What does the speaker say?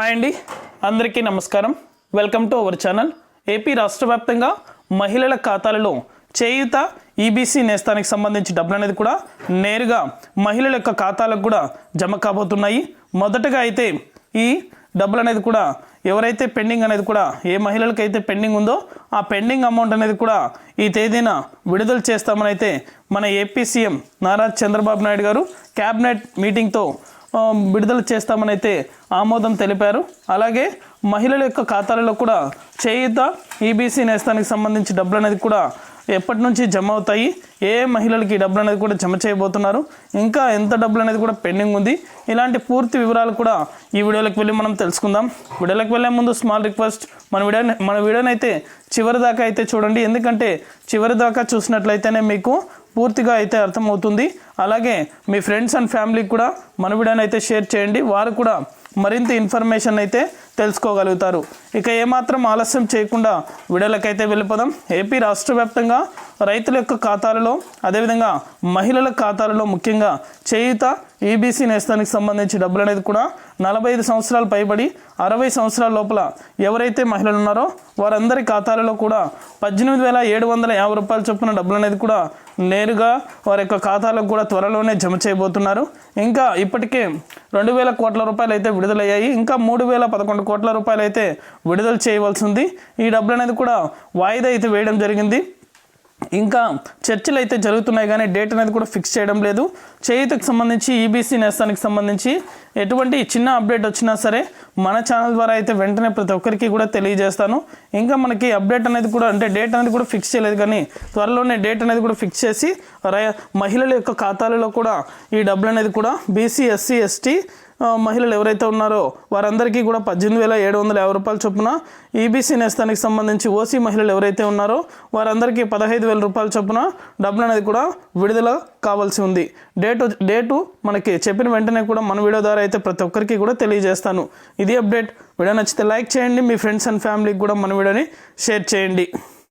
Hi అండి. అందరికీ నమస్కారం. Welcome to our channel. AP రాష్ట్ర వ్యాప్తంగా మహిళల ఖాతాలలో చేయుత ఈబీసీ నేస్తానికి సంబంధించి డబ్బులు అనేది కూడా నేరుగా మహిళల యొక్క ఖాతాలకు కూడా జమ కాబోతున్నాయి. మొదటగా అయితే ఈ డబ్బులు అనేది కూడా ఎవరైతే పెండింగ్ అనేది కూడా ఏ మహిళలకైతే అయితే పెండింగ్ ఉందో ఆ పెండింగ్ అమౌంట్ అనేది కూడా ఈ తేదీన విడుదల చేస్తామని అయితే మన AP CM Nara Chandrababu Naidu garu cabinet మీటింగ్తో విడుదల చేస్తామని అయితే ఆమోదం తెలిపారు. అలాగే మహిళల యొక్క ఖాతాలలో కూడా చేయుత ఈబీసీ నేస్తానికి సంబంధించి డబ్బులు అనేది కూడా ఎప్పటి నుంచి జమ అవుతాయి ఏ మహిళలకి డబ్బులు అనేది కూడా జమ చేయబోతున్నారు ఇంకా ఎంత డబ్బులు అనేది కూడా పెండింగ్ ఉంది ఇలాంటి పూర్తి వివరాలు కూడా ఈ వీడియోలోకి వెళ్ళి మనం తెలుసుకుందాం. వీడియోలోకి వెళ్ళే ముందు స్మాల్ రిక్వెస్ట్ మన వీడియో మన వీడియోని అయితే చివరి దాకా అయితే చూడండి. ఎందుకంటే చివరి దాకా చూసినట్లయితేనే మీకు పూర్తిగా అయితే అర్థమవుతుంది. అలాగే మీ ఫ్రెండ్స్ అండ్ ఫ్యామిలీకి కూడా మన వీడియోని అయితే షేర్ చేయండి. వారు కూడా మరింత ఇన్ఫర్మేషన్ అయితే తెలుసుకోగలుగుతారు. ఇక ఏమాత్రం ఆలస్యం చేయకుండా వీడియోలకైతే వెళ్ళిపోదాం. ఏపీ రాష్ట్ర వ్యాప్తంగా రైతుల యొక్క ఖాతాలలో అదేవిధంగా మహిళల ఖాతాలలో ముఖ్యంగా చేయుత ఈబీసీ నేస్తానికి సంబంధించి డబ్బులు అనేది కూడా నలభై ఐదు సంవత్సరాలు పైబడి అరవై సంవత్సరాల లోపల ఎవరైతే మహిళలు ఉన్నారో వారందరి ఖాతాలలో కూడా పద్దెనిమిది వేల ఏడు వందల యాభై రూపాయలు చొప్పున డబ్బులు అనేది కూడా నేరుగా వారి యొక్క ఖాతాలకు కూడా త్వరలోనే జమ చేయబోతున్నారు. ఇంకా ఇప్పటికే రెండు వేల కోట్ల రూపాయలు అయితే విడుదలయ్యాయి. ఇంకా మూడు వేల పదకొండు కోట్ల రూపాయలు అయితే విడుదల చేయవలసి ఉంది. ఈ డబ్బులు అనేది కూడా వాయిదా అయితే వేయడం జరిగింది. ఇంకా చర్చలు అయితే జరుగుతున్నాయి కానీ డేట్ అనేది కూడా ఫిక్స్ చేయడం లేదు. చేయూతకు సంబంధించి ఈబీసీ నేస్తానికి సంబంధించి ఎటువంటి చిన్న అప్డేట్ వచ్చినా సరే మన ఛానల్ ద్వారా అయితే వెంటనే ప్రతి ఒక్కరికి కూడా తెలియజేస్తాను. ఇంకా మనకి అప్డేట్ అనేది కూడా అంటే డేట్ అనేది కూడా ఫిక్స్ చేయలేదు కానీ త్వరలోనే డేట్ అనేది కూడా ఫిక్స్ చేసి మహిళల యొక్క ఖాతాలలో కూడా ఈ డబ్బులు అనేది కూడా బీసీ ఎస్సీ ఎస్టీ మహిళలు ఎవరైతే ఉన్నారో వారందరికీ కూడా పద్దెనిమిది వేల ఏడు వందల యాభై రూపాయల చొప్పున ఈబీసీ నేస్తానికి సంబంధించి ఓసీ మహిళలు ఎవరైతే ఉన్నారో వారందరికీ పదహైదు వేల రూపాయల చొప్పున డబ్బులు అనేది కూడా విడుదల కావాల్సి ఉంది. డేటు డేటు మనకి చెప్పిన వెంటనే కూడా మన వీడియో ద్వారా అయితే ప్రతి ఒక్కరికి కూడా తెలియజేస్తాను. ఇది అప్డేట్. వీడియో నచ్చితే లైక్ చేయండి. మీ ఫ్రెండ్స్ అండ్ ఫ్యామిలీకి కూడా మన వీడియోని షేర్ చేయండి.